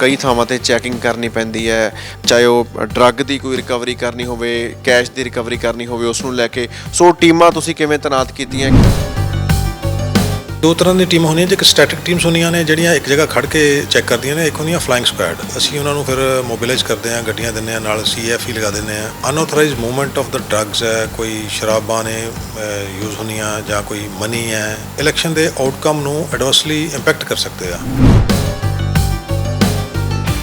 ਕਈ ਥਾਵਾਂ ਤੇ ਚੈਕਿੰਗ ਕਰਨੀ ਪੈਂਦੀ ਹੈ, ਚਾਹੇ ਉਹ ਡਰੱਗ ਦੀ ਕੋਈ ਰਿਕਵਰੀ ਕਰਨੀ ਹੋਵੇ ਕੈਸ਼ ਦੀ ਰਿਕਵਰੀ ਕਰਨੀ ਹੋਵੇ ਉਸ ਨੂੰ ਲੈ ਕੇ। ਸੋ ਟੀਮਾਂ ਤੁਸੀਂ ਕਿਵੇਂ ਤੈਨਾਤ ਕੀਤੀਆਂ? ਦੋ ਤਰ੍ਹਾਂ ਦੀ ਟੀਮ ਹੁੰਦੀਆਂ ਜੇ ਇੱਕ ਸਟੈਟਿਕ ਟੀਮਸ ਹੁੰਦੀਆਂ ਨੇ, ਜਿਹੜੀਆਂ ਇੱਕ ਜਗ੍ਹਾ ਖੜ ਕੇ ਚੈੱਕ ਕਰਦੀਆਂ ਨੇ, ਇੱਕ ਹੁੰਦੀਆਂ ਫਲਾਈਂਗ ਸਕੁਐਡ ਅਸੀਂ ਉਹਨਾਂ ਨੂੰ ਫਿਰ ਮੋਬਿਲਾਈਜ਼ ਕਰਦੇ ਹਾਂ, ਗੱਡੀਆਂ ਦਿੰਦੇ ਹਾਂ, ਨਾਲ ਸੀਐਫ ਹੀ ਲਗਾ ਦਿੰਦੇ ਹਾਂ। Unauthorized movement of the drugs ਹੈ, ਕੋਈ ਸ਼ਰਾਬਾਂ ਨੇ ਯੂਜ਼ ਹੁੰਦੀਆਂ ਜਾਂ ਕੋਈ ਮਨੀ ਹੈ। ਇਲੈਕਸ਼ਨ ਦੇ ਆਊਟਕਮ ਨੂੰ ਐਡਵਰਸਲੀ ਇੰਪੈਕਟ ਕਰ ਸਕਦੇ ਆ।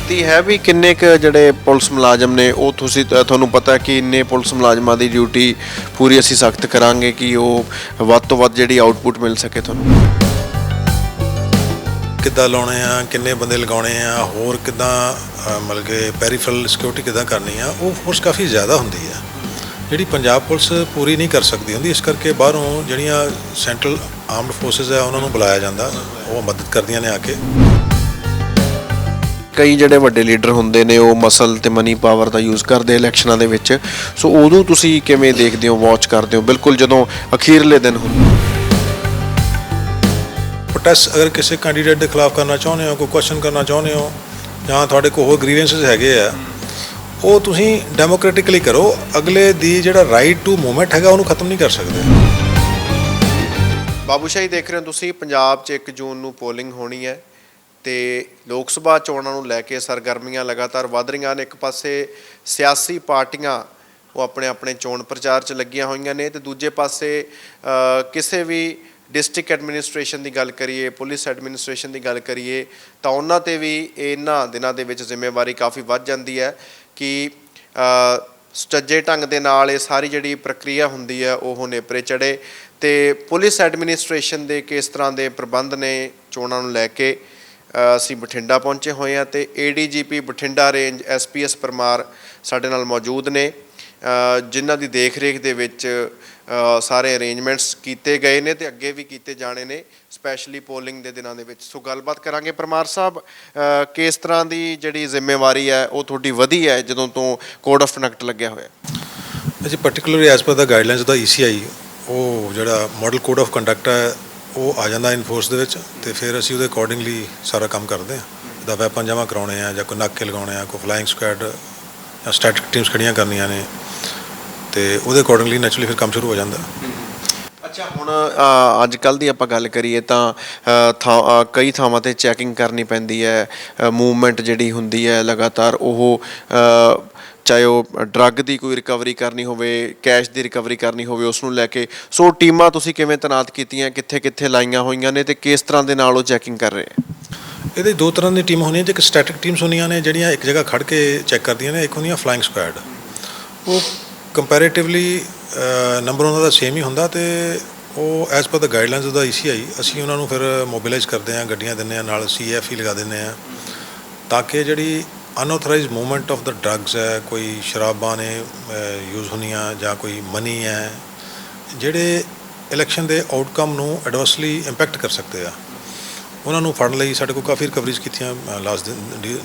ਤੀ ਹੈ ਵੀ ਕਿੰਨੇ ਕ ਜਿਹੜੇ ਪੁਲਿਸ ਮੁਲਾਜ਼ਮ ਨੇ, ਉਹ ਤੁਸੀਂ ਤੁਹਾਨੂੰ ਪਤਾ ਕਿ ਇੰਨੇ ਪੁਲਿਸ ਮੁਲਾਜ਼ਮਾਂ ਦੀ ਡਿਊਟੀ ਪੂਰੀ ਅਸੀਂ ਸਖਤ ਕਰਾਂਗੇ ਕਿ ਉਹ ਵੱਧ ਤੋਂ ਵੱਧ ਜਿਹੜੀ ਆਊਟਪੁੱਟ ਮਿਲ ਸਕੇ ਤੁਹਾਨੂੰ। ਕਿੱਦਾਂ ਲਾਉਣੇ ਆ, ਕਿੰਨੇ ਬੰਦੇ ਲਗਾਉਣੇ ਆ, ਹੋਰ ਕਿੱਦਾਂ ਮਤਲਬ ਕਿ ਪੈਰੀਫਰਲ ਸਿਕਿਉਰਿਟੀ ਕਿੱਦਾਂ ਕਰਨੀ ਆ, ਉਹ ਫੋਰਸ ਕਾਫੀ ਜ਼ਿਆਦਾ ਹੁੰਦੀ ਆ। ਜਿਹੜੀ ਪੰਜਾਬ ਪੁਲਿਸ ਪੂਰੀ ਨਹੀਂ ਕਰ ਸਕਦੀ ਹੁੰਦੀ, ਇਸ ਕਰਕੇ ਬਾਹਰੋਂ ਜਿਹੜੀਆਂ ਸੈਂਟਰਲ ਆਰਮਡ ਫੋਰਸਸ ਆ, ਉਹਨਾਂ ਨੂੰ ਬੁਲਾਇਆ ਜਾਂਦਾ, ਉਹ ਮਦਦ ਕਰਦੀਆਂ ਨੇ ਆ ਕੇ। ਕਈ ਜਿਹੜੇ ਵੱਡੇ ਲੀਡਰ ਹੁੰਦੇ ਨੇ ਉਹ ਮਸਲ ਤੇ ਮਨੀ ਪਾਵਰ ਦਾ ਯੂਜ਼ ਕਰਦੇ ਇਲੈਕਸ਼ਨਾਂ ਦੇ ਵਿੱਚ। ਸੋ ਉਦੋਂ ਤੁਸੀਂ ਕਿਵੇਂ ਦੇਖਦੇ ਹੋ ਵਾਚ ਕਰਦੇ ਹੋ? ਬਿਲਕੁਲ ਜਦੋਂ ਅਖੀਰਲੇ ਦਿਨ ਹੁੰਦੇ। ਪ੍ਰੋਟੈਸਟ ਅਗਰ ਕਿਸੇ ਕੈਂਡੀਡੇਟ ਦੇ ਖਿਲਾਫ ਕਰਨਾ ਚਾਹੁੰਦੇ ਹੋ ਕੋਈ ਕੁਐਸਚਨ ਕਰਨਾ ਚਾਹੁੰਦੇ ਹੋ ਜਾਂ ਤੁਹਾਡੇ ਕੋਲ ਹੋਰ ਗ੍ਰੀਵੈਂਸਸ ਹੈਗੇ ਆ ਉਹ ਤੁਸੀਂ ਡੈਮੋਕ੍ਰੈਟਿਕਲੀ ਕਰੋ। ਅਗਲੇ ਦੀ ਜਿਹੜਾ ਰਾਈਟ ਟੂ ਮੂਵਮੈਂਟ ਹੈਗਾ ਉਹਨੂੰ ਖਤਮ ਨਹੀਂ ਕਰ ਸਕਦੇ। ਬਾਬੂਸ਼ਾਹੀ ਦੇਖ ਰਹੇ ਹੋ ਤੁਸੀਂ ਪੰਜਾਬ 'ਚ 1 ਜੂਨ ਨੂੰ ਪੋਲਿੰਗ ਹੋਣੀ ਹੈ। ਤੇ ਲੋਕ ਸਭਾ ਚੋਣਾਂ ਨੂੰ ਲੈ ਕੇ ਸਰਗਰਮੀਆਂ ਲਗਾਤਾਰ ਵਧ ਰਹੀਆਂ ਨੇ। ਇੱਕ ਪਾਸੇ ਸਿਆਸੀ ਪਾਰਟੀਆਂ ਉਹ ਆਪਣੇ ਆਪਣੇ ਚੋਣ ਪ੍ਰਚਾਰ 'ਚ ਲੱਗੀਆਂ ਹੋਈਆਂ ਨੇ ਤੇ ਦੂਜੇ ਪਾਸੇ ਕਿਸੇ ਵੀ ਡਿਸਟ੍ਰਿਕਟ ਐਡਮਿਨਿਸਟ੍ਰੇਸ਼ਨ ਦੀ ਗੱਲ ਕਰੀਏ ਪੁਲਿਸ ਐਡਮਿਨਿਸਟ੍ਰੇਸ਼ਨ ਦੀ ਗੱਲ ਕਰੀਏ ਤਾਂ ਉਹਨਾਂ ਤੇ ਵੀ ਇਹਨਾਂ ਦਿਨਾਂ ਦੇ ਵਿੱਚ ਜ਼ਿੰਮੇਵਾਰੀ ਕਾਫੀ ਵੱਧ ਜਾਂਦੀ ਹੈ ਕਿ ਅ, ਸੁਚੱਜੇ ਢੰਗ ਦੇ ਨਾਲ ਇਹ ਸਾਰੀ ਜਿਹੜੀ ਪ੍ਰਕਿਰਿਆ ਹੁੰਦੀ ਹੈ ਉਹ ਨੇਪਰੇ ਚੜੇ ਤੇ ਪੁਲਿਸ ਐਡਮਿਨਿਸਟ੍ਰੇਸ਼ਨ ਦੇ ਕਿਸ ਤਰ੍ਹਾਂ ਦੇ ਪ੍ਰਬੰਧ ਨੇ ਚੋਣਾਂ ਨੂੰ ਲੈ ਕੇ ਅਸੀਂ ਬਠਿੰਡਾ ਪਹੁੰਚੇ ਹੋਏ ਹਾਂ ਤੇ ADGP Bathinda range SPS Parmar ਸਾਡੇ ਨਾਲ ਮੌਜੂਦ ਨੇ। ਜਿਨ੍ਹਾਂ ਦੀ ਦੇਖਰੇਖ ਦੇ ਵਿੱਚ ਸਾਰੇ ਅਰੇਂਜਮੈਂਟਸ ਕੀਤੇ ਗਏ ਨੇ ਤੇ ਅੱਗੇ ਵੀ ਕੀਤੇ ਜਾਣੇ ਨੇ ਸਪੈਸ਼ਲੀ ਪੋਲਿੰਗ ਦੇ ਦਿਨਾਂ ਦੇ ਵਿੱਚ। ਸੋ ਗੱਲਬਾਤ ਕਰਾਂਗੇ ਪਰਮਾਰ ਸਾਹਿਬ ਕਿਸ ਤਰ੍ਹਾਂ ਦੀ ਜਿਹੜੀ ਜ਼ਿੰਮੇਵਾਰੀ ਹੈ, ਉਹ ਤੁਹਾਡੀ ਵਧੀ ਹੈ ਜਦੋਂ ਤੋਂ ਕੋਡ ਆਫ ਕੰਡਕਟ ਲੱਗਿਆ ਹੋਇਆ? ਅਸੀਂ ਪਾਰਟਿਕੂਲਰਲੀ ਐਸ ਪਰ ਦਾ ਗਾਈਡਲਾਈਨਸ ਦਾ ECI ਉਹ ਜਿਹੜਾ ਮਾਡਲ ਕੋਡ ਆਫ ਕੰਡਕਟ ਹੈ ਉਹ ਆ ਜਾਂਦਾ ਇਨਫੋਰਸ ਦੇ ਵਿੱਚ ਤੇ ਫਿਰ ਅਸੀਂ ਉਹਦੇ ਅਕੋਰਡਿੰਗਲੀ ਸਾਰਾ ਕੰਮ ਕਰਦੇ ਹਾਂ। ਦਾ ਵੈਪਨ ਜਮ੍ਹਾਂ ਕਰਾਉਣੇ ਆ ਜਾਂ ਕੋਈ ਨਾਕੇ ਲਗਾਉਣੇ ਆ ਕੋਈ ਫਲਾਈਂਗ ਸਕੁਐਡ ਜਾਂ ਸਟੈਟਿਕ ਟੀਮਸ ਖੜੀਆਂ ਕਰਨੀਆਂ ਨੇ ਤੇ ਉਹਦੇ ਅਕੋਰਡਿੰਗਲੀ ਨੈਚੁਰਲੀ ਫਿਰ ਕੰਮ ਸ਼ੁਰੂ ਹੋ ਜਾਂਦਾ। ਅੱਛਾ ਹੁਣ ਅੱਜ ਕੱਲ ਦੀ ਆਪਾਂ ਗੱਲ ਕਰੀਏ ਤਾਂ ਅ, ਕਈ ਥਾਵਾਂ ਤੇ ਚੈਕਿੰਗ ਕਰਨੀ ਪੈਂਦੀ ਹੈ ਮੂਵਮੈਂਟ ਜਿਹੜੀ ਹੁੰਦੀ ਹੈ ਲਗਾਤਾਰ ਉਹ ਚਾਹੇ ਉਹ ਡਰੱਗ ਦੀ ਕੋਈ ਰਿਕਵਰੀ ਕਰਨੀ ਹੋਵੇ ਕੈਸ਼ ਦੀ ਰਿਕਵਰੀ ਕਰਨੀ ਹੋਵੇ ਉਸ ਨੂੰ ਲੈ ਕੇ। ਸੋ ਟੀਮਾਂ ਤੁਸੀਂ ਕਿਵੇਂ ਤੈਨਾਤ ਕੀਤੀਆਂ ਕਿੱਥੇ ਕਿੱਥੇ ਲਾਈਆਂ ਹੋਈਆਂ ਨੇ ਤੇ ਕਿਸ ਤਰ੍ਹਾਂ ਦੇ ਨਾਲ ਉਹ ਚੈਕਿੰਗ ਕਰ ਰਹੇ ਆ ਇਹਦੇ ਦੋ ਤਰ੍ਹਾਂ ਦੀ ਟੀਮ ਹੁੰਦੀਆਂ ਜੇ ਇੱਕ ਸਟੈਟਿਕ ਟੀਮਸ ਹੁੰਦੀਆਂ ਨੇ, ਜਿਹੜੀਆਂ ਇੱਕ ਜਗ੍ਹਾ ਖੜ ਕੇ ਚੈੱਕ ਕਰਦੀਆਂ ਨੇ, ਇੱਕ ਹੁੰਦੀਆਂ ਫਲਾਈਂਗ ਸਕੁਐਡ ਉਹ ਕੰਪੈਰੀਟਿਵਲੀ ਨੰਬਰ ਉਹਨਾਂ ਦਾ ਸੇਮ ਹੀ ਹੁੰਦਾ ਤੇ ਉਹ ਐਸ ਪਰ ਦਾ ਗਾਈਡਲਾਈਨਸ ਦਾ ECI ਅਸੀਂ ਉਹਨਾਂ ਨੂੰ ਫਿਰ ਮੋਬਿਲਾਈਜ਼ ਕਰਦੇ ਹਾਂ, ਗੱਡੀਆਂ ਦਿੰਦੇ ਹਾਂ, ਨਾਲ ਸੀਐਫ ਹੀ ਲਗਾ ਦਿੰਦੇ ਹਾਂ, ਤਾਂ ਕਿ ਜਿਹੜੀ unauthorized movement of the drugs ਹੈ ਕੋਈ ਸ਼ਰਾਬਾਂ ਨੇ ਯੂਜ਼ ਹੁੰਦੀਆਂ ਜਾਂ ਕੋਈ ਮਨੀ ਹੈ ਜਿਹੜੇ ਇਲੈਕਸ਼ਨ ਦੇ ਆਊਟਕਮ ਨੂੰ ਐਡਵਰਸਲੀ ਇੰਪੈਕਟ ਕਰ ਸਕਦੇ ਆ। ਉਹਨਾਂ ਨੂੰ ਫੜਨ ਲਈ ਸਾਡੇ ਕੋਲ ਕਾਫੀ ਰਿਕਵਰੀਜ਼ ਕੀਤੀਆਂ ਲਾਸਟ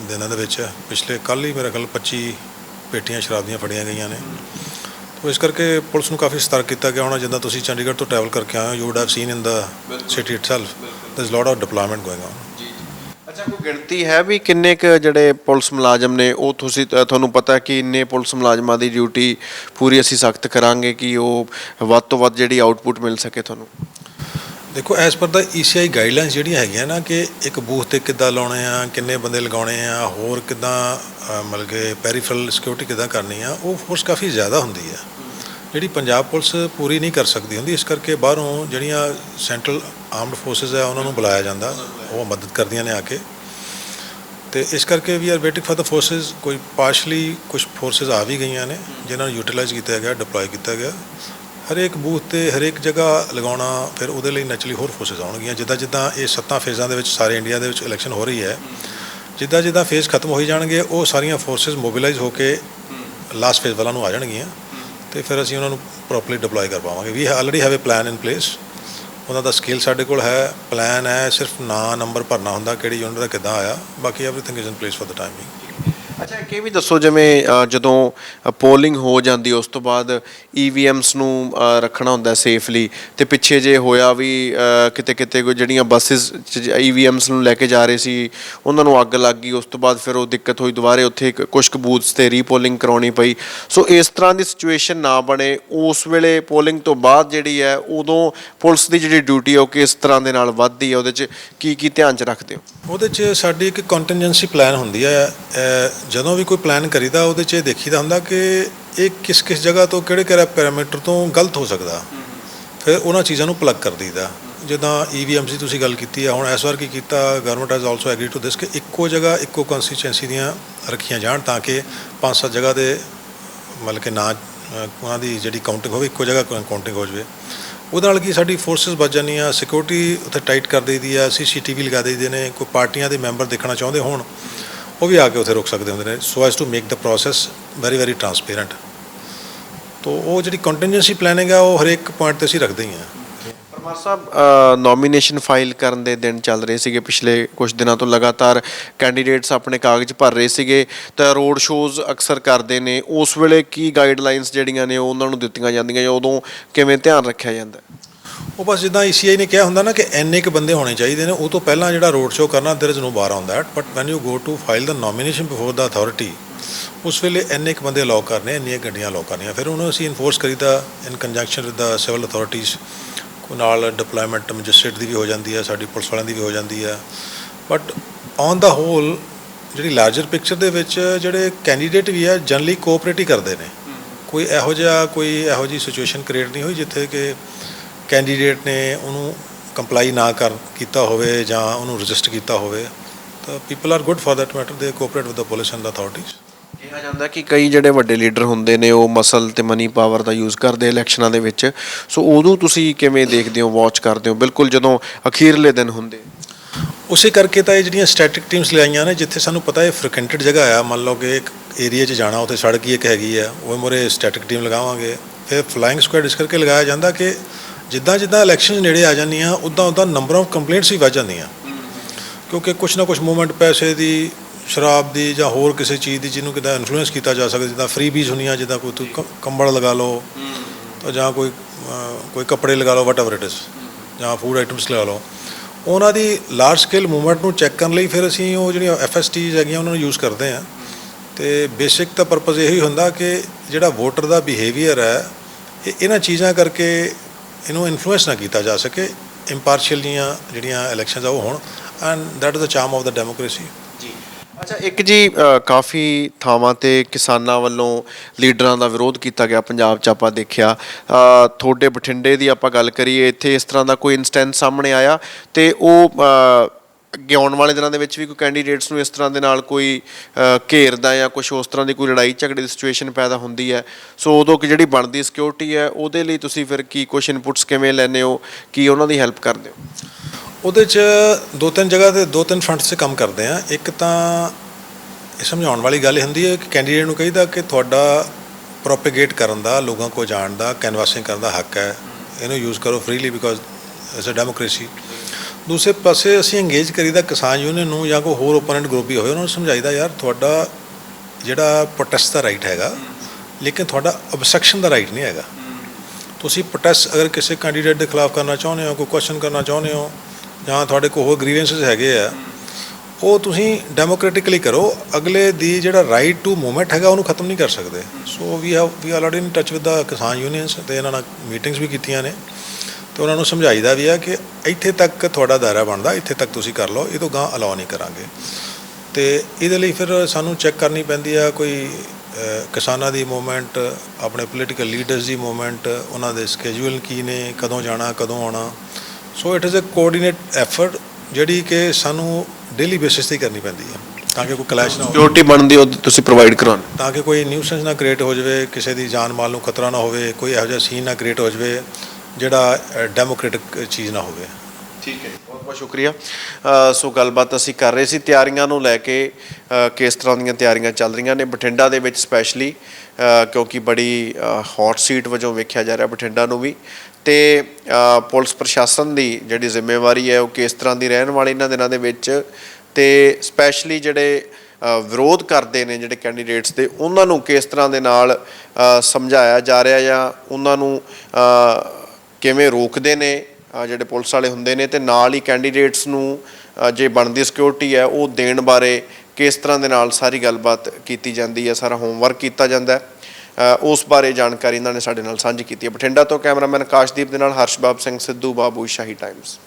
ਦਿਨਾਂ ਦੇ ਵਿੱਚ। ਪਿਛਲੇ ਕੱਲ੍ਹ ਹੀ ਮੇਰੇ ਖਿਆਲ 25 ਪੇਟੀਆਂ ਸ਼ਰਾਬ ਦੀਆਂ ਫੜੀਆਂ ਗਈਆਂ ਨੇ। ਤੋ ਇਸ ਕਰਕੇ ਪੁਲਿਸ ਨੂੰ ਕਾਫੀ ਸਤਰਕ ਕੀਤਾ ਗਿਆ ਹੋਣਾ ਜਿੱਦਾਂ ਤੁਸੀਂ ਚੰਡੀਗੜ੍ਹ ਤੋਂ ਟਰੈਵਲ ਕਰਕੇ ਆਏ ਹੋ you would have seen in the city itself there is lot of deployment going on ਅੱਛਾ, ਕੋਈ ਗਿਣਤੀ ਹੈ ਵੀ ਕਿੰਨੇ ਕ ਜਿਹੜੇ ਪੁਲਿਸ ਮੁਲਾਜ਼ਮ ਨੇ? ਉਹ ਤੁਸੀਂ ਤੁਹਾਨੂੰ ਪਤਾ ਕਿ ਇੰਨੇ ਪੁਲਿਸ ਮੁਲਾਜ਼ਮਾਂ ਦੀ ਡਿਊਟੀ ਪੂਰੀ ਅਸੀਂ ਸਖਤ ਕਰਾਂਗੇ ਕਿ ਉਹ ਵੱਧ ਤੋਂ ਵੱਧ ਜਿਹੜੀ ਆਊਟਪੁੱਟ ਮਿਲ ਸਕੇ ਤੁਹਾਨੂੰ? ਦੇਖੋ ਐਸ ਪਰ ਦਾ ECI ਗਾਈਡਲਾਈਨਸ ਜਿਹੜੀਆਂ ਹੈਗੀਆਂ ਨਾ ਕਿ ਇੱਕ ਬੂਥ ਤੇ ਕਿੱਦਾਂ ਲਾਉਣੇ ਆ, ਕਿੰਨੇ ਬੰਦੇ ਲਗਾਉਣੇ ਆ, ਹੋਰ ਕਿੱਦਾਂ ਮਤਲਬ ਕਿ ਪੈਰੀਫਰਲ ਸਿਕਿਉਰਿਟੀ ਕਿੱਦਾਂ ਕਰਨੀ ਆ, ਉਹ ਫੋਰਸ ਕਾਫੀ ਜ਼ਿਆਦਾ ਹੁੰਦੀ ਆ। ਜਿਹੜੀ ਪੰਜਾਬ ਪੁਲਿਸ ਪੂਰੀ ਨਹੀਂ ਕਰ ਸਕਦੀ ਹੁੰਦੀ, ਇਸ ਕਰਕੇ ਬਾਹਰੋਂ ਜਿਹੜੀਆਂ ਸੈਂਟਰਲ ਆਰਮਡ ਫੋਰਸਸ ਆ, ਉਹਨਾਂ ਨੂੰ ਬੁਲਾਇਆ ਜਾਂਦਾ। ਉਹ ਮਦਦ ਕਰਦੀਆਂ ਨੇ ਆ ਕੇ। ਤੇ ਇਸ ਕਰਕੇ we are waiting for the forces ਕੋਈ ਪਾਰਸ਼ਲੀ ਕੁਝ ਫੋਰਸਸ ਆ ਵੀ ਗਈਆਂ ਨੇ, ਜਿਨ੍ਹਾਂ ਨੂੰ ਯੂਟਿਲਾਈਜ਼ ਕੀਤਾ ਗਿਆ ਡਿਪਲੋਏ ਕੀਤਾ ਗਿਆ। ਹਰੇਕ ਬੂਥ ਤੇ ਹਰੇਕ ਜਗ੍ਹਾ ਲਗਾਉਣਾ, ਫਿਰ ਉਹਦੇ ਲਈ ਨੈਚੁਰਲੀ ਹੋਰ ਫੋਰਸਸ ਆਉਣਗੀਆਂ। ਜਿੱਦਾਂ ਜਿੱਦਾਂ ਇਹ ਸੱਤਾਂ ਫੇਜ਼ਾਂ ਦੇ ਵਿੱਚ ਸਾਰੇ ਇੰਡੀਆ ਦੇ ਵਿੱਚ ਇਲੈਕਸ਼ਨ ਹੋ ਰਹੀ ਹੈ, ਜਿੱਦਾਂ ਜਿੱਦਾਂ ਫੇਜ਼ ਖਤਮ ਹੋਈ ਜਾਣਗੇ, ਉਹ ਸਾਰੀਆਂ ਫੋਰਸਸ ਮੋਬਿਲਾਈਜ਼ ਹੋ ਕੇ ਲਾਸਟ ਫੇਜ਼ ਵਾਲਾਂ ਨੂੰ ਆ ਜਾਣਗੀਆਂ। ਤੇ ਫਿਰ ਅਸੀਂ ਉਹਨਾਂ ਨੂੰ ਪ੍ਰੋਪਰਲੀ ਡਿਪਲੋਏ ਕਰ ਪਾਵਾਂਗੇ। We already have a plan in place ਉਹਨਾਂ ਦਾ ਸਕਿੱਲ ਸਾਡੇ ਕੋਲ ਹੈ। ਪਲਾਨ ਹੈ, ਸਿਰਫ ਨਾਂ ਨੰਬਰ ਭਰਨਾ ਹੁੰਦਾ, ਕਿਹੜੀ ਯੂਨਿਟ ਦਾ ਕਿੱਦਾਂ ਆਇਆ। ਬਾਕੀ everything is in place for the time being ਅੱਛਾ ਇੱਕ ਇਹ ਵੀ ਦੱਸੋ ਜਿਵੇਂ ਅ, ਜਦੋਂ ਪੋਲਿੰਗ ਹੋ ਜਾਂਦੀ ਉਸ ਤੋਂ ਬਾਅਦ ਈਵੀਐਮਸ ਨੂੰ ਅ, ਰੱਖਣਾ ਹੁੰਦਾ ਸੇਫਲੀ ਤੇ ਪਿੱਛੇ ਜੇ ਹੋਇਆ ਵੀ ਅ, ਕਿਤੇ ਕਿਤੇ ਕੋਈ ਜਿਹੜੀਆਂ ਬੱਸਸ ਈਵੀਐਮਸ ਨੂੰ ਲੈ ਕੇ ਜਾ ਰਹੇ ਸੀ ਉਹਨਾਂ ਨੂੰ ਅੱਗ ਲੱਗ ਗਈ ਉਸ ਤੋਂ ਬਾਅਦ ਫਿਰ ਉਹ ਦਿੱਕਤ ਹੋਈ ਦੁਬਾਰੇ ਉੱਥੇ ਇੱਕ- ਕੁਛ ਕੁ ਤੇ ਰੀਪੋਲਿੰਗ ਕਰਾਉਣੀ ਪਈ। ਸੋ ਇਸ ਤਰ੍ਹਾਂ ਦੀ ਸਿਚੁਏਸ਼ਨ ਨਾ ਬਣੇ ਉਸ ਵੇਲੇ ਪੋਲਿੰਗ ਤੋਂ ਬਾਅਦ ਜਿਹੜੀ ਹੈ ਉਦੋਂ ਪੁਲਿਸ ਦੀ ਜਿਹੜੀ ਡਿਊਟੀ ਹੈ ਉਹ ਕਿਸ ਤਰ੍ਹਾਂ ਦੇ ਨਾਲ ਵੱਧਦੀ ਹੈ ਉਹਦੇ 'ਚ ਕੀ ਕੀ ਧਿਆਨ 'ਚ ਰੱਖਦੇ ਹੋ? ਉਹਦੇ 'ਚ ਸਾਡੀ ਇੱਕ ਕੰਟੀਨਜੈਂਸੀ ਪਲਾਨ ਹੁੰਦੀ ਹੈ ਅਹ ਜਦੋਂ ਵੀ ਕੋਈ ਪਲਾਨ ਕਰੀਦਾ, ਉਹਦੇ 'ਚ ਇਹ ਦੇਖੀਦਾ ਹੁੰਦਾ ਕਿ ਇਹ ਕਿਸ ਕਿਸ ਜਗ੍ਹਾ ਤੋਂ ਕਿਹੜੇ ਕਿਹੜੇ ਪੈਰਾਮੀਟਰ ਤੋਂ ਗਲਤ ਹੋ ਸਕਦਾ। ਫਿਰ ਉਹਨਾਂ ਚੀਜ਼ਾਂ ਨੂੰ ਪਲੱਗ ਕਰ ਦਈਦਾ। ਜਿੱਦਾਂ ਈਵੀਐਮਸ ਸੀ, ਤੁਸੀਂ ਗੱਲ ਕੀਤੀ ਆ, ਹੁਣ ਇਸ ਵਾਰ ਕੀ ਕੀਤਾ government has also agree to this ਕਿ ਇੱਕੋ ਜਗ੍ਹਾ, ਇੱਕੋ ਕੰਸਟੀਚੁਐਂਸੀ ਦੀਆਂ ਰੱਖੀਆਂ ਜਾਣ ਤਾਂ ਕਿ ਪੰਜ ਸੱਤ ਜਗ੍ਹਾ ਦੇ ਮਤਲਬ ਕਿ ਨਾ ਉਹਨਾਂ ਦੀ ਜਿਹੜੀ ਕਾਊਂਟਿੰਗ ਹੋਵੇ, ਇੱਕੋ ਜਗ੍ਹਾ ਕਾਊਂਟਿੰਗ ਹੋ ਜਾਵੇ। ਉਹਦੇ ਨਾਲ ਕੀ ਸਾਡੀ ਫੋਰਸਸ ਬਚ ਜਾਂਦੀਆਂ ਸਿਕਿਉਰਿਟੀ ਉੱਥੇ ਟਾਈਟ ਕਰ ਦਈਦੀ ਆ ਸੀਸੀਟੀਵੀ ਲਗਾ ਦਈਦੇ ਨੇ, ਕੋਈ ਪਾਰਟੀਆਂ ਦੇ ਮੈਂਬਰ ਦੇਖਣਾ ਚਾਹੁੰਦੇ ਹੋਣ ਉਹ ਵੀ ਆ ਕੇ ਉੱਥੇ ਰੁਕ ਸਕਦੇ ਹੁੰਦੇ ਨੇ so as to make the process very very transparent ਤੋ ਉਹ ਜਿਹੜੀ ਕੰਟੀਨਜੈਂਸੀ ਪਲੈਨਿੰਗ ਆ, ਉਹ ਹਰੇਕ ਪੁਆਇੰਟ ਤੇ ਅਸੀਂ ਰੱਖਦੇ ਹੀ ਆ। ਪਰਮਾਰ ਸਾਹਿਬ ਨੋਮੀਨੇਸ਼ਨ ਫਾਈਲ ਕਰਨ ਦੇ ਦਿਨ ਚੱਲ ਰਹੇ ਸੀਗੇ ਪਿਛਲੇ ਕੁਝ ਦਿਨਾਂ ਤੋਂ ਲਗਾਤਾਰ ਕੈਂਡੀਡੇਟਸ ਆਪਣੇ ਕਾਗਜ਼ ਭਰ ਰਹੇ ਸੀਗੇ, ਤਾਂ ਰੋਡ ਸ਼ੋਜ਼ ਅਕਸਰ ਕਰਦੇ ਨੇ, ਉਸ ਵੇਲੇ ਕੀ ਗਾਈਡਲਾਈਨਸ ਜਿਹੜੀਆਂ ਨੇ ਉਹ ਉਹਨਾਂ ਨੂੰ ਦਿੱਤੀਆਂ ਜਾਂਦੀਆਂ ਜਾਂ ਉਦੋਂ ਕਿਵੇਂ ਧਿਆਨ ਰੱਖਿਆ ਜਾਂਦਾ? ਉਹ ਬਸ ਜਿੱਦਾਂ ECI ਨੇ ਕਿਹਾ ਹੁੰਦਾ ਨਾ ਕਿ ਇੰਨੇ ਕੁ ਬੰਦੇ ਹੋਣੇ ਚਾਹੀਦੇ ਨੇ ਉਹ ਤੋਂ ਪਹਿਲਾਂ ਜਿਹੜਾ ਰੋਡ ਸ਼ੋਅ ਕਰਨਾ there is no bar on that. But when you go to file the nomination before the authority ਉਸ ਵੇਲੇ ਇੰਨੇ ਕੁ ਬੰਦੇ ਅਲਾਉ ਕਰਨੇ ਇੰਨੀਆਂ ਗੱਡੀਆਂ ਅਲਾਉ ਕਰਨੀਆਂ। ਫਿਰ ਉਹਨੂੰ ਅਸੀਂ ਇਨਫੋਰਸ ਕਰੀਦਾ in conjunction with the civil authorities ਕੋ ਨਾਲ ਡਿਪਲੋਇਮੈਂਟ ਮੈਜਿਸਟ੍ਰੇਟ ਦੀ ਵੀ ਹੋ ਜਾਂਦੀ ਹੈ ਸਾਡੀ ਪੁਲਿਸ ਵਾਲਿਆਂ ਦੀ ਵੀ ਹੋ ਜਾਂਦੀ ਹੈ ਬਟ ਔਨ ਦਾ ਹੋਲ ਜਿਹੜੀ ਲਾਰਜਰ ਪਿਕਚਰ ਦੇ ਵਿੱਚ ਜਿਹੜੇ ਕੈਂਡੀਡੇਟ ਵੀ ਆ ਜਨਰਲੀ ਕੋਆਪਰੇਟ ਹੀ ਕਰਦੇ ਨੇ। ਕੋਈ ਇਹੋ ਜਿਹਾ ਕੋਈ ਇਹੋ ਜਿਹੀ ਸਿਚੁਏਸ਼ਨ ਕ੍ਰੀਏਟ ਨਹੀਂ ਹੋਈ ਜਿੱਥੇ ਕਿ ਕੈਂਡੀਡੇਟ ਨੇ ਉਹਨੂੰ ਕੰਪਲਾਈ ਨਾ ਕਰ ਕੀਤਾ ਹੋਵੇ ਜਾਂ ਉਹਨੂੰ ਰਜਿਸਟ ਕੀਤਾ ਹੋਵੇ ਤਾਂ people are good for that matter they cooperate with the police and authorities ਕਿਹਾ ਜਾਂਦਾ ਕਿ ਕਈ ਜਿਹੜੇ ਵੱਡੇ ਲੀਡਰ ਹੁੰਦੇ ਨੇ ਉਹ ਮਸਲ ਤੇ ਮਨੀ ਪਾਵਰ ਦਾ ਯੂਜ਼ ਕਰਦੇ ਇਲੈਕਸ਼ਨਾਂ ਦੇ ਵਿੱਚ। ਸੋ ਉਦੋਂ ਤੁਸੀਂ ਕਿਵੇਂ ਦੇਖਦੇ ਹੋ ਵਾਚ ਕਰਦੇ ਹੋ? ਬਿਲਕੁਲ ਜਦੋਂ ਅਖੀਰਲੇ ਦਿਨ ਹੁੰਦੇ। ਉਸੇ ਕਰਕੇ ਤਾਂ ਇਹ ਜਿਹੜੀਆਂ ਸਟੈਟਿਕ ਟੀਮਸ ਲਿਆਈਆਂ ਨੇ ਜਿੱਥੇ ਸਾਨੂੰ ਪਤਾ ਹੈ ਫ੍ਰੀਕੁਐਂਟਡ ਜਗ੍ਹਾ ਆ ਮੰਨ ਲਓ ਕਿ ਇੱਕ ਏਰੀਆ 'ਚ ਜਾਣਾ ਉੱਥੇ ਸੜਕ ਹੀ ਇੱਕ ਹੈਗੀ ਆ ਉਹ ਮੋਰੇ ਸਟੈਟਿਕ ਟੀਮ ਲਗਾਵਾਂਗੇ। ਫਿਰ ਫਲਾਈਂਗ ਸਕੁਐਡ ਇਸ ਕਰਕੇ ਲਗਾਇਆ ਜਾਂਦਾ ਕਿ ਜਿੱਦਾਂ ਜਿੱਦਾਂ ਇਲੈਕਸ਼ਨ ਨੇੜੇ ਆ ਜਾਂਦੀਆਂ, ਉਦਾਂ ਉਦਾਂ ਨੰਬਰ ਆਫ ਕੰਪਲੇਂਟਸ ਵੀ ਵੱਧ ਜਾਂਦੀਆਂ। ਕਿਉਂਕਿ ਕੁਛ ਨਾ ਕੁਛ ਮੂਵਮੈਂਟ ਪੈਸੇ ਦੀ, ਸ਼ਰਾਬ ਦੀ ਜਾਂ ਹੋਰ ਕਿਸੇ ਚੀਜ਼ ਦੀ ਜਿਹਨੂੰ ਕਿਦਾਂ ਇਨਫਲੂਐਂਸ ਕੀਤਾ ਜਾ ਸਕਦਾ ਜਿੱਦਾਂ ਫ੍ਰੀ ਬੀਜ਼ ਹੁੰਦੀਆਂ, ਜਿੱਦਾਂ ਕੋਈ ਤੁਸੀਂ ਕੰਬਲ ਲਗਾ ਲਓ ਜਾਂ ਕੋਈ ਕੋਈ ਕੱਪੜੇ ਲਗਾ ਲਓ ਵਟਐਵਰ ਇਟ ਇਜ਼ ਜਾਂ ਫੂਡ ਆਈਟਮਸ ਲਗਾ ਲਓ। ਉਹਨਾਂ ਦੀ ਲਾਰਜ ਸਕੇਲ ਮੂਵਮੈਂਟ ਨੂੰ ਚੈੱਕ ਕਰਨ ਲਈ ਫਿਰ ਅਸੀਂ ਉਹ ਜਿਹੜੀਆਂ ਐਫਐਸਟੀਜ਼ ਹੈਗੀਆਂ, ਉਹਨਾਂ ਨੂੰ ਯੂਜ਼ ਕਰਦੇ ਹਾਂ। ਤੇ ਬੇਸਿਕ ਤਾਂ ਪਰਪਸ ਇਹੀ ਹੁੰਦਾ ਕਿ ਜਿਹੜਾ ਵੋਟਰ ਦਾ ਬਿਹੇਵੀਅਰ ਹੈ, ਇਹ ਇਹਨਾਂ ਚੀਜ਼ਾਂ ਕਰਕੇ ਇਹਨੂੰ ਇਨਫਲੂਐਂਸ ਨਾ ਕੀਤਾ ਜਾ ਸਕੇ ਇੰਪਾਰਸ਼ੀਅਲ ਜੀਆਂ ਜਿਹੜੀਆਂ ਇਲੈਕਸ਼ਨਸ ਆ ਉਹ ਹੋਣ and that is the charm of the democracy ਅੱਛਾ ਇੱਕ ਜੀ ਕਾਫੀ ਥਾਵਾਂ ਤੇ ਕਿਸਾਨਾਂ ਵੱਲੋਂ ਲੀਡਰਾਂ ਦਾ ਵਿਰੋਧ ਕੀਤਾ ਗਿਆ ਪੰਜਾਬ 'ਚ ਆਪਾਂ ਦੇਖਿਆ। ਅ, ਤੁਹਾਡੇ ਬਠਿੰਡੇ ਦੀ ਆਪਾਂ ਗੱਲ ਕਰੀਏ ਇੱਥੇ ਇਸ ਤਰ੍ਹਾਂ ਦਾ ਕੋਈ ਇਨਸਟੈਂਸ ਸਾਹਮਣੇ ਆਇਆ? ਤੇ ਉਹ ਅੱਗੇ ਆਉਣ ਵਾਲੇ ਦਿਨਾਂ ਦੇ ਵਿੱਚ ਵੀ ਕੋਈ ਕੈਂਡੀਡੇਟਸ ਨੂੰ ਇਸ ਤਰ੍ਹਾਂ ਦੇ ਨਾਲ ਕੋਈ ਘੇਰਦਾ ਜਾਂ ਕੁਝ ਉਸ ਤਰ੍ਹਾਂ ਦੀ ਕੋਈ ਲੜਾਈ ਝਗੜੇ ਦੀ ਸਿਚੁਏਸ਼ਨ ਪੈਦਾ ਹੁੰਦੀ ਹੈ। ਸੋ ਉਦੋਂ ਕਿ ਜਿਹੜੀ ਬਣਦੀ ਸਿਕਿਉਰਿਟੀ ਹੈ, ਉਹਦੇ ਲਈ ਤੁਸੀਂ ਫਿਰ ਕੀ ਕੁਝ ਇਨਪੁਟਸ ਕਿਵੇਂ ਲੈਂਦੇ ਹੋ? ਕੀ ਉਹਨਾਂ ਦੀ ਹੈਲਪ ਕਰਦੇ ਹੋ? ਉਹਦੇ 'ਚ ਦੋ ਤਿੰਨ ਜਗ੍ਹਾ ਤੇ ਦੋ ਤਿੰਨ ਫਰੰਟਸ 'ਤੇ ਕੰਮ ਕਰਦੇ ਆ। ਇੱਕ ਤਾਂ ਇਹ ਸਮਝਾਉਣ ਵਾਲੀ ਗੱਲ ਹੁੰਦੀ ਹੈ ਕਿ ਕੈਂਡੀਡੇਟ ਨੂੰ ਕਹੀਦਾ ਕਿ ਤੁਹਾਡਾ ਪ੍ਰੋਪੇਗੇਟ ਕਰਨ ਦਾ, ਲੋਕਾਂ ਕੋ ਜਾਣ ਦਾ ਕੈਨਵਾਸਿੰਗ ਕਰਨ ਦਾ ਹੱਕ ਹੈ। ਇਹਨੂੰ ਯੂਜ਼ ਕਰੋ freely because it's a democracy ਦੂਸਰੇ ਪਾਸੇ ਅਸੀਂ ਇੰਗੇਜ ਕਰੀਦਾ ਕਿਸਾਨ ਯੂਨੀਅਨ ਨੂੰ ਜਾਂ ਕੋਈ ਹੋਰ ਓਪੋਨੈਂਟ ਗਰੁੱਪ ਵੀ ਹੋਏ ਉਹਨਾਂ ਨੂੰ ਸਮਝਾਈਦਾ, ਯਾਰ, ਤੁਹਾਡਾ ਜਿਹੜਾ ਪ੍ਰੋਟੈਸਟ ਦਾ ਰਾਈਟ ਹੈਗਾ, ਲੇਕਿਨ ਤੁਹਾਡਾ ਅਬਸਟਰਕਸ਼ਨ ਦਾ ਰਾਈਟ ਨਹੀਂ ਹੈਗਾ। ਤੁਸੀਂ ਪ੍ਰੋਟੈਸਟ ਅਗਰ ਕਿਸੇ ਕੈਂਡੀਡੇਟ ਦੇ ਖਿਲਾਫ ਕਰਨਾ ਚਾਹੁੰਦੇ ਹੋ, ਕੋਈ ਕੁਐਸਚਨ ਕਰਨਾ ਚਾਹੁੰਦੇ ਹੋ, ਜਾਂ ਤੁਹਾਡੇ ਕੋਲ ਹੋਰ ਗ੍ਰੀਵੈਂਸਸ ਹੈਗੇ ਆ, ਉਹ ਤੁਸੀਂ ਡੈਮੋਕ੍ਰੈਟਿਕਲੀ ਕਰੋ, ਅਗਲੇ ਦੀ ਜਿਹੜਾ ਰਾਈਟ ਟੂ ਮੂਵਮੈਂਟ ਹੈਗਾ, ਉਹਨੂੰ ਖਤਮ ਨਹੀਂ ਕਰ ਸਕਦੇ। So we have we already in touch with the kisan unions ਤੇ ਇਹਨਾਂ ਨਾਲ ਮੀਟਿੰਗਸ ਵੀ ਕੀਤੀਆਂ ਨੇ। ਤੇ ਉਹਨਾਂ ਨੂੰ ਸਮਝਾਈਦਾ ਵੀ ਆ ਕਿ ਇੱਥੇ ਤੱਕ ਤੁਹਾਡਾ ਦਾਇਰਾ ਬਣਦਾ ਇੱਥੇ ਤੱਕ ਤੁਸੀਂ ਕਰ ਲਓ ਇਹ ਤੋਂ ਗਾਂ ਅਲਾਉ ਨਹੀਂ ਕਰਾਂਗੇ। ਤੇ ਇਹਦੇ ਲਈ ਫਿਰ ਸਾਨੂੰ ਚੈੱਕ ਕਰਨੀ ਪੈਂਦੀ ਆ ਕੋਈ ਕਿਸਾਨਾਂ ਦੀ ਮੂਵਮੈਂਟ ਆਪਣੇ ਪੋਲੀਟੀਕਲ ਲੀਡਰਸ ਦੀ ਮੂਵਮੈਂਟ ਉਹਨਾਂ ਦੇ ਸਕੇਜੂਲ ਕੀ ਨੇ ਕਦੋਂ ਜਾਣਾ ਕਦੋਂ ਆਉਣਾ। So it is a coordinate effort ਜਿਹੜੀ ਕਿ ਸਾਨੂੰ ਡੇਲੀ ਬੇਸਿਸ ਤੇ ਕਰਨੀ ਪੈਂਦੀ ਹੈ ਤਾਂ ਕਿ ਕੋਈ ਕਲੈਸ਼ ਨਾ ਹੋਵੇ। ਸਿਕਿਉਰਿਟੀ ਬਣਦੀ ਉਹ ਤੁਸੀਂ ਪ੍ਰੋਵਾਈਡ ਕਰਾਉਣ। ਤਾਂ ਕਿ ਕੋਈ ਨਿਊਸੈਂਸ ਨਾ ਕ੍ਰੀਏਟ ਹੋ ਜਾਵੇ ਕਿਸੇ ਦੀ ਜਾਨ ਮਾਲ ਨੂੰ ਖਤਰਾ ਨਾ ਹੋਵੇ ਕੋਈ ਇਹੋ ਜਿਹਾ ਸੀਨ ਨਾ ਕ੍ਰੀਏਟ ਹੋ ਜਾਵੇ। ਜਿਹੜਾ ਡੈਮੋਕ੍ਰੈਟਿਕ ਚੀਜ਼ ਨਾ ਹੋਵੇ। ਠੀਕ ਹੈ ਬਹੁਤ ਬਹੁਤ ਸ਼ੁਕਰੀਆ। ਸੋ ਗੱਲਬਾਤ ਅਸੀਂ ਕਰ ਰਹੇ ਸੀ, ਤਿਆਰੀਆਂ ਨੂੰ ਲੈ ਕੇ ਕਿਸ ਤਰ੍ਹਾਂ ਦੀਆਂ ਤਿਆਰੀਆਂ ਚੱਲ ਰਹੀਆਂ ਨੇ ਬਠਿੰਡਾ ਦੇ ਵਿੱਚ ਸਪੈਸ਼ਲੀ ਕਿਉਂਕਿ ਬੜੀ ਹੌਟ ਸੀਟ ਵਜੋਂ ਵੇਖਿਆ ਜਾ ਰਿਹਾ ਬਠਿੰਡਾ ਨੂੰ ਵੀ। ਤੇ ਪੁਲਿਸ ਪ੍ਰਸ਼ਾਸਨ ਦੀ ਜਿਹੜੀ ਜ਼ਿੰਮੇਵਾਰੀ ਹੈ, ਉਹ ਕਿਸ ਤਰ੍ਹਾਂ ਦੀ ਰਹਿਣ ਵਾਲੀ ਇਹਨਾਂ ਦਿਨਾਂ ਦੇ ਵਿੱਚ? ਤੇ ਸਪੈਸ਼ਲੀ ਜਿਹੜੇ ਵਿਰੋਧ ਕਰਦੇ ਨੇ ਜਿਹੜੇ ਕੈਂਡੀਡੇਟਸ ਦੇ, ਉਹਨਾਂ ਨੂੰ ਕਿਸ ਤਰ੍ਹਾਂ ਦੇ ਨਾਲ ਸਮਝਾਇਆ ਜਾ ਰਿਹਾ ਜਾਂ ਉਹਨਾਂ ਨੂੰ ਕਿਵੇਂ ਰੋਕਦੇ ਨੇ ਜਿਹੜੇ ਪੁਲਿਸ ਵਾਲੇ ਹੁੰਦੇ ਨੇ ਤੇ ਨਾਲ ਹੀ ਕੈਂਡੀਡੇਟਸ ਨੂੰ ਜੇ ਬਣਦੀ ਸਿਕਿਉਰਿਟੀ ਹੈ, ਉਹ ਦੇਣ ਬਾਰੇ ਕਿਸ ਤਰ੍ਹਾਂ ਦੇ ਨਾਲ ਸਾਰੀ ਗੱਲਬਾਤ ਕੀਤੀ ਜਾਂਦੀ ਹੈ, ਸਾਰਾ ਹੋਮਵਰਕ ਕੀਤਾ ਜਾਂਦਾ ਹੈ। ਉਸ ਬਾਰੇ ਜਾਣਕਾਰੀ ਇਹਨਾਂ ਨੇ ਸਾਡੇ ਨਾਲ ਸਾਂਝੀ ਕੀਤੀ ਹੈ। ਬਠਿੰਡਾ ਤੋਂ ਕੈਮਰਾਮੈਨ ਕਾਸ਼ਦੀਪ ਦੇ ਨਾਲ ਹਰਸ਼ਬਾਬ ਸਿੰਘ, ਸਿੱਧੂ ਬਾਬੂ, ਸ਼ਾਹੀ ਟਾਈਮਸ